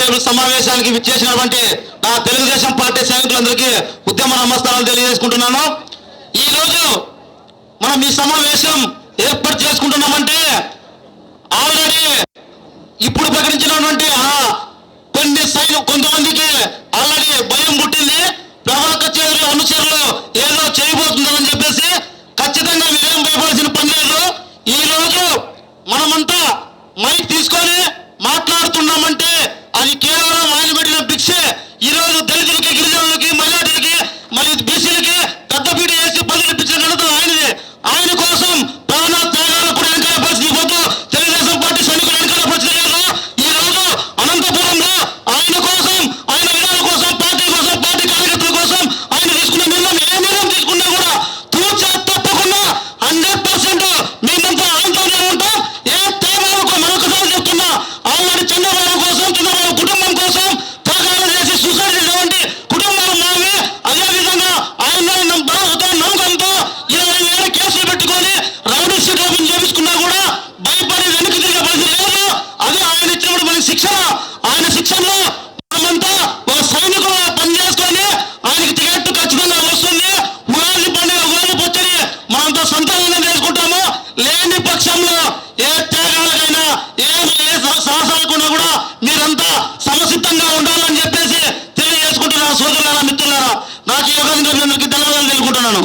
Table సమావేశానికి విచ్చేసినటువంటి నా తెలుగుదేశం పార్టీ సైనికులందరికీ ఉద్యమ నమస్కారాలు తెలియజేసుకుంటున్నాను. ఈ రోజు మనం ఈ సమావేశం ఏర్పాటు చేసుకుంటున్నామంటే ఆల్రెడీ ఇప్పుడు ప్రకటించినటువంటి ఆ కొన్ని సైన్ కొంతమందికి ఆల్రెడీ భయం పుట్టింది. ప్రభాకర్ చేతులు అనుచరులు ఏదో చేయబోతుందని చెప్పేసి ఖచ్చితంగా మీరేం భయపడాల్సిన పని లేదు. ఈ రోజు మనమంతా మైక్ తీసుకొని మాట్లాడుతున్నామంటే Ali kim? ఆయన మనమంతా ఒక సైనికులు పనిచేసుకొని ఆయనకి టికెట్ ఖచ్చితంగా వస్తుంది ఉగాది పండుగ ఉగాది పచ్చడి మనంతా సొంతంగా చేసుకుంటాము. లేని పక్షంలో ఏ త్యాగాలకైనా ఏ ఏ సాహసాలకున్నా కూడా మీరంతా సమసిద్ధంగా ఉండాలని చెప్పేసి తెలియజేసుకుంటున్నారు సోదరులారా మిత్రులారా. నాకు ఈ అవకాశం ధన్యవాదాలు